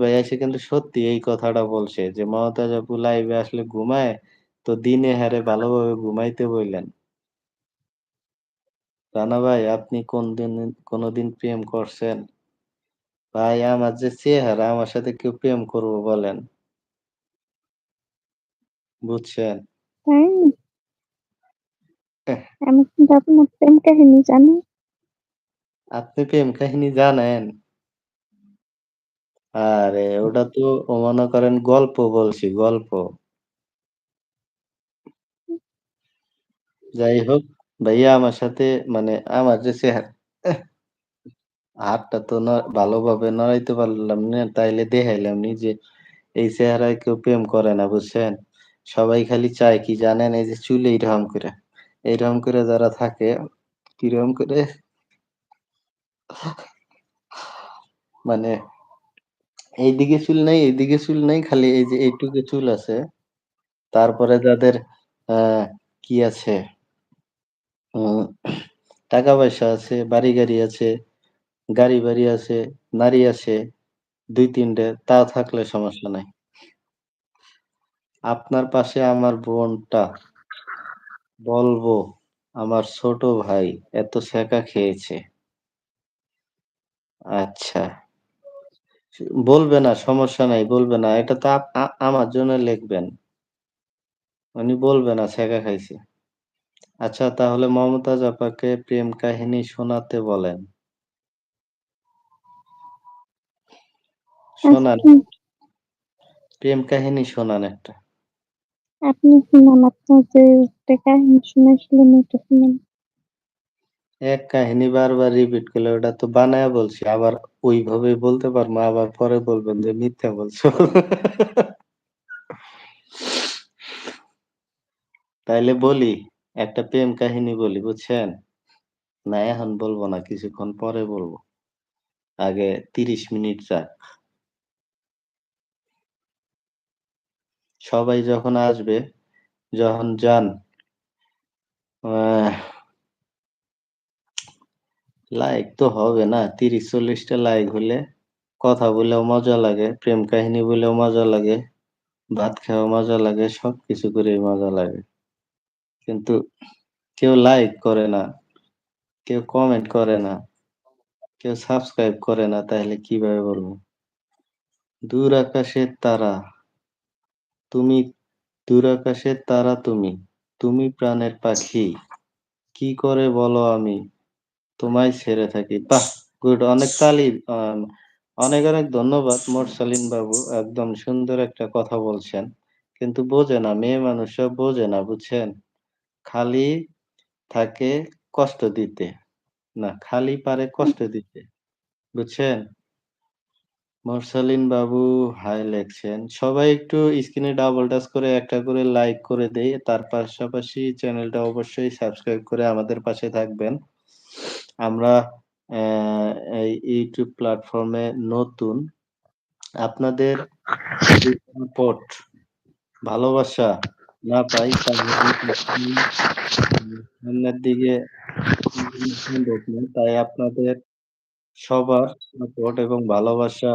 ভাই এসে কিন্তু সত্যি এই কথাটা বলছে যে, "মমতাজ আপু লাইভে আসলে ঘুমায়, তো দিনে হারে ভালোভাবে ঘুমাইতে বইলেন।" রানা ভাই আপনি কোনদিন কোনদিন প্রেম করছেন? ভাই আমার যে চেহারা আমার সাথে কেউ প্রেম করব বলেন? বুঝছেন? আমি কিন্তু আপনার প্রেম কাহিনী জানি। আপনি প্রেম কাহিনী জানেন? আরে ওটা তো মনে করেন গল্প বলছি, গল্প। যাই হোক, ভাইয়া আমার সাথে মানে আমার যে এহ হাতটা তো না ভালোভাবে নড়াইতে পারলাম না, তাইলে দেখাইলাম নি যে এই চেহারায় কেউ প্রেম করে না, বুঝছেন? সবাই খালি চায় কি জানেন? এই যে চুল এইরকম করে। এইরকম করে যারা থাকে, কীরকম করে? মানে এইদিকে চুল নাই, এইদিকে চুল নাই, খালি এই যে এইটুকু চুল আছে। তারপরে যাদের কি আছে? উম টাকা-পয়সা আছে, বাড়ি-গাড়ি আছে, গাড়ি-বাড়ি আছে, নারী আছে দুই তিনটে তা থাকলে সমস্যা নাই। আপনার পাশে আমার বোনটা বলব, আমার ছোট ভাই এত ছ্যাঁকা খেয়েছে। আচ্ছা। বলবে না, সমস্যা নাই, বলবে না। এটা তো আমার জন্য লিখবেন। উনি বলবে না ছ্যাঁকা খাইছে। আচ্ছা তাহলে মমতাজ আপাকে প্রেম কাহিনী শোনাতে বলেন। শোনান। আচ্ছা। প্রেম কাহিনী শোনান একটা। আপনি শোনান, আপনার যে একটা কাহিনী শুনাইছিলেন ওইটা শোনান। এক কাহিনী বারবার রিপিট করলে ওটা তো বানায়া বলছি। আবার ওইভাবেই বলতে পারব, আবার পরে বলবেন যে মিথ্যা বলছো। তাইলে বলি, একটা প্রেম কাহিনী বলি, বুঝছেন? না এখন বলব না, কিছুক্ষণ পরে বলব আগে ৩০ মিনিট যাক। সবাই যখন আসবে, যখন যান আহ লাইক তো হবে না। ৩০-৪০ টা লাইক হলে কথা বলেও মজা লাগে, প্রেম কাহিনী বলেও মজা লাগে, ভাত খাওয়াও মজা লাগে, সবকিছু করে মজা লাগে। কিন্তু কেউ লাইক করে না, কেউ কমেন্ট করে না, কেউ সাবস্ক্রাইব করে না, তাহলে কীভাবে বলব দূর আকাশের তারা তুমি দূর আকাশের তারা তুমি, তুমি প্রাণের পাখি। কি করে বলো আমি তোমায় ছেড়ে থাকি। বাহ! গুড অনেক তালি অনেক, অনেক ধন্যবাদ মোরসালিন বাবু। একদম সুন্দর একটা কথা বলছেন। কিন্তু বোঝে না, মেয়ে মানুষরা বোঝে না, বুঝছেন? খালি থাকে কষ্ট দিতে। না, খালি পারে কষ্ট দিতে। বুঝছেন? মোরসালিন বাবু হাই লেখছেন। সবাই একটু স্ক্রিনে ডাবল টাচ করে একটা করে লাইক করে দেই। তার পাশাপাশি চ্যানেলটা অবশ্যই সাবস্ক্রাইব করে আমাদের পাশে থাকবেন। আমরা এই ইউটিউব প্ল্যাটফর্মে নতুন। আপনাদের সাপোর্ট, ভালোবাসা না পাই সামনের দিকে তাই আপনাদের সবার সাপোর্ট এবং ভালোবাসা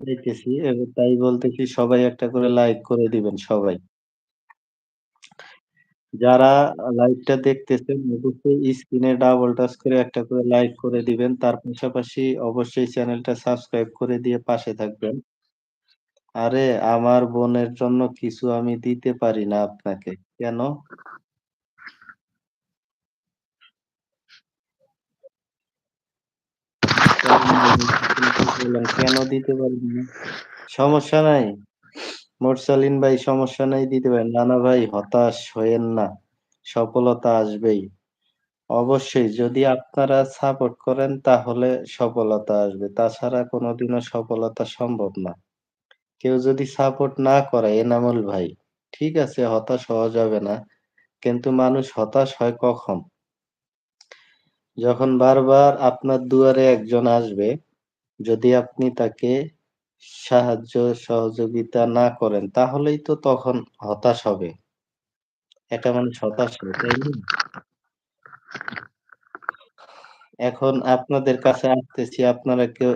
চাইতেছি তাই বলতেছি সবাই একটা করে লাইক করে দিবেন সবাই। যারা লাইভটা দেখতেছেন, অবশ্যই স্ক্রিনে ডাবল টাচ করে একটা করে লাইক করে দিবেন। তার পাশাপাশি অবশ্যই চ্যানেলটা সাবস্ক্রাইব করে দিয়ে পাশে থাকবেন। আরে, আমার বোনের জন্য কিছু আমি দিতে পারি না আপনাকে। কেন? কেন দিতে পারবেন না? সমস্যা নাই। মোরসালিন ভাই সমস্যা নাই দিতে পারেন। রানা ভাই হতাশ হইয়েন না। সফলতা আসবেই। অবশ্যই যদি আপনারা সাপোর্ট করেন তাহলে সফলতা আসবে। তাছাড়া কোনদিনও সফলতা সম্ভব না। কেউ যদি সাপোর্ট না করে এনামুল ভাই, ঠিক আছে হতাশ হওয়া যাবে না। কিন্তু মানুষ হতাশ হয় কখন? যখন বারবার আপনার দুয়ারে একজন আসবে, যদি আপনি তাকে সাহায্য সহযোগিতা না করেন, তাহলেই তো তখন হতাশ হবে। একটা মানুষ হতাশ হবে, তাই না? এখন আপনাদের কাছে আসতেছি, আপনারা কেউ